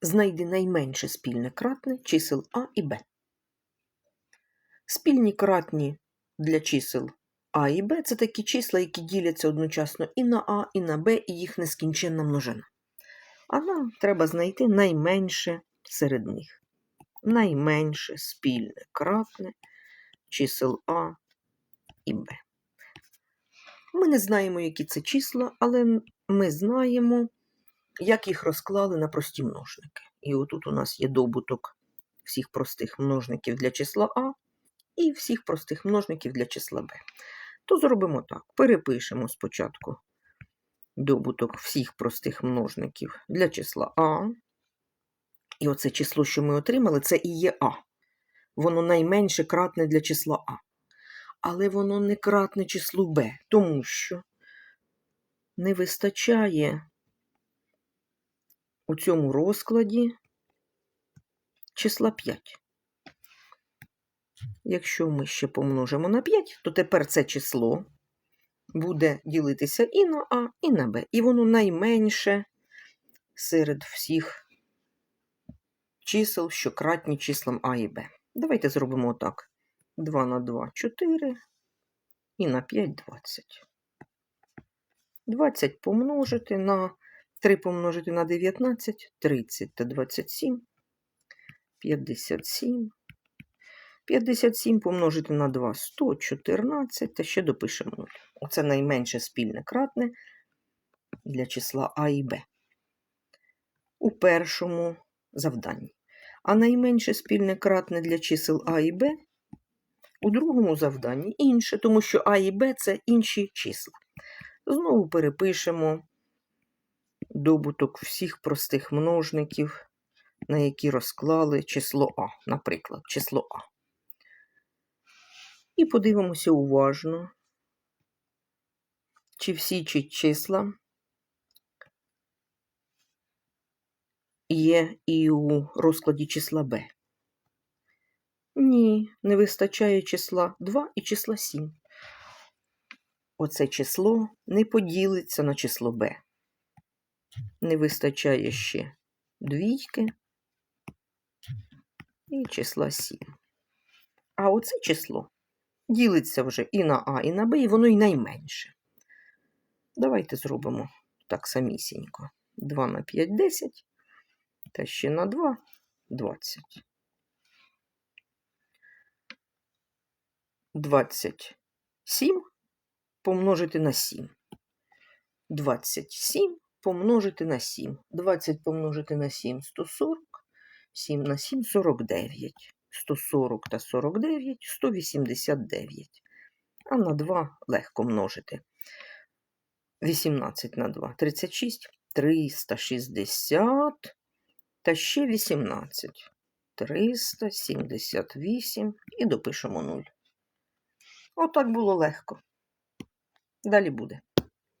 Знайди найменше спільне кратне чисел А і Б. Спільні кратні для чисел А і Б це такі числа, які діляться одночасно і на А, і на Б, і їх нескінченна множина. А нам треба знайти найменше серед них. Найменше спільне кратне чисел А і Б. Ми не знаємо, які це числа, але ми знаємо, як їх розклали на прості множники. І отут у нас є добуток всіх простих множників для числа А і всіх простих множників для числа Б. То зробимо так: перепишемо спочатку добуток всіх простих множників для числа А. І оце число, що ми отримали, це і є А. Воно найменше кратне для числа А. Але воно не кратне числу Б, тому що не вистачає у цьому розкладі числа 5. Якщо ми ще помножимо на 5, то тепер це число буде ділитися і на А, і на Б. І воно найменше серед всіх чисел, що кратні числам А і Б. Давайте зробимо так. 2 на 2 4 і на 5 20. 20 помножити на 3 помножити на 19 30 та 27 57. 57 помножити на 2 114 та ще допишемо 0. Оце найменше спільне кратне для числа А і Б. У першому завданні. А найменше спільне кратне для чисел А і Б у другому завданні інше, тому що А і Б це інші числа. Знову перепишемо добуток всіх простих множників, на які розклали число А, наприклад, число А. І подивимося уважно, чи всі ці числа є і у розкладі числа Б. Ні, не вистачає числа 2 і числа 7. Оце число не поділиться на число b. Не вистачає ще двійки і числа 7. А оце число ділиться вже і на А, і на Б, і воно і найменше. Давайте зробимо так самісінько. 2 на 5 10, та ще на 2 20. 27 помножити на 7. 27 помножити на 7. 20 помножити на 7 140. 7 на 7 49. 140 та 49 189. А на 2 легко множити. 18 на 2 36, 360 та ще 18. 378 і допишемо 0. Отак було легко. Далі буде.